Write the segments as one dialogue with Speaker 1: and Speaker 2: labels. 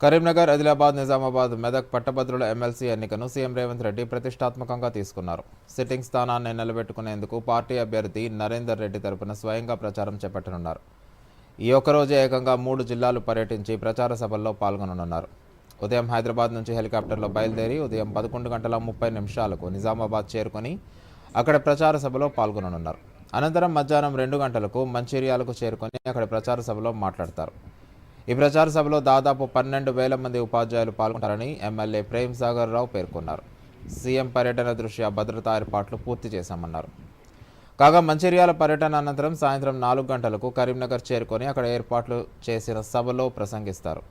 Speaker 1: కరీంనగర్ ఆదిలాబాద్ నిజామాబాద్ మెదక్ పట్టభద్రుల ఎమ్మెల్సీ ఎన్నికను సీఎం రేవంత్ రెడ్డి ప్రతిష్టాత్మకంగా తీసుకున్నారు. సిట్టింగ్ స్థానాన్ని నిలబెట్టుకునేందుకు పార్టీ అభ్యర్థి నరేందర్ రెడ్డి తరపున స్వయంగా ప్రచారం చేపట్టనున్నారు. ఈ ఒక్కరోజే ఏకంగా మూడు జిల్లాలు పర్యటించి ప్రచార సభల్లో పాల్గొననున్నారు. ఉదయం హైదరాబాద్ నుంచి హెలికాప్టర్లో బయలుదేరి ఉదయం పదకొండు గంటల ముప్పై నిమిషాలకు నిజామాబాద్ చేరుకొని అక్కడ ప్రచార సభలో పాల్గొననున్నారు. అనంతరం మధ్యాహ్నం రెండు గంటలకు మంచిర్యాలకు చేరుకొని అక్కడ ప్రచార సభలో మాట్లాడతారు. ఈ ప్రచార సభలో దాదాపు పన్నెండు వేల మంది ఉపాధ్యాయులు పాల్గొంటారని ఎమ్మెల్యే ప్రేమ్ సాగర్ రావు పేర్కొన్నారు. సీఎం పర్యటన దృష్ట్యా భద్రతా ఏర్పాట్లు పూర్తి చేశామన్నారు. కాగా మంచిర్యాల పర్యటన అనంతరం సాయంత్రం నాలుగు గంటలకు కరీంనగర్ చేరుకొని అక్కడ ఏర్పాట్లు చేసిన సభలో ప్రసంగిస్తారు.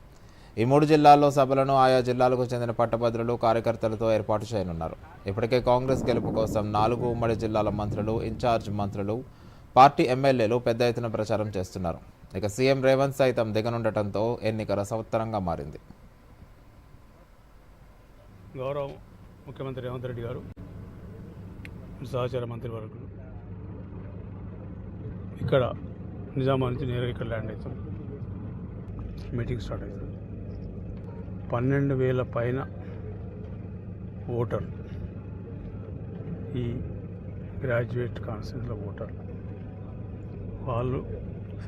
Speaker 1: ఈ మూడు జిల్లాల్లో సభలను ఆయా జిల్లాలకు చెందిన పట్టభద్రులు కార్యకర్తలతో ఏర్పాటు చేయనున్నారు. ఇప్పటికే కాంగ్రెస్ గెలుపు కోసం నాలుగు ఉమ్మడి జిల్లాల మంత్రులు ఇన్ఛార్జ్ మంత్రులు పార్టీ ఎమ్మెల్యేలు పెద్ద ఎత్తున ప్రచారం చేస్తున్నారు. ఇక సీఎం రేవంత్ సైతం దిగనుండటంతో ఎన్నిక రసవత్తరంగా మారింది.
Speaker 2: గౌరవ ముఖ్యమంత్రి రేవంత్ రెడ్డి గారు సహచార మంత్రి వర్గులు ఇక్కడ నిజామా నుంచి నేరుగా ఇక్కడ ల్యాండ్ అవుతాం. మీటింగ్ స్టార్ట్ అవుతుంది. పన్నెండు వేల పైన ఓటర్లు ఈ గ్రాడ్యుయేట్ కాన్స్టిట్యూన్స్లో ఓటర్లు. వాళ్ళు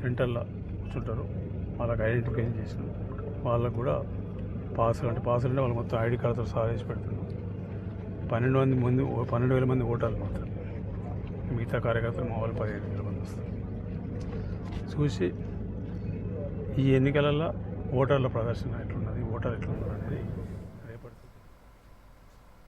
Speaker 2: సెంటర్లో కూర్చుంటారు. వాళ్ళకి ఐడెంటిఫికేషన్ చేసిన వాళ్ళకు కూడా పాసులు అంటే పాసులు అంటే వాళ్ళు మొత్తం ఐడి కార్డుతో సహా పెడుతున్నారు. పెడుతున్నాం పన్నెండు మంది మంది పన్నెండు వేల మంది ఓటర్లు మాత్రం మిగతా కార్యకర్తలు మా వాళ్ళు పదిహేను వేల మంది వస్తారు. చూసి ఈ ఎన్నికలలో ఓటర్ల ప్రదర్శన ఎట్లున్నది ఓటర్ ఎట్లున్నారు అనేది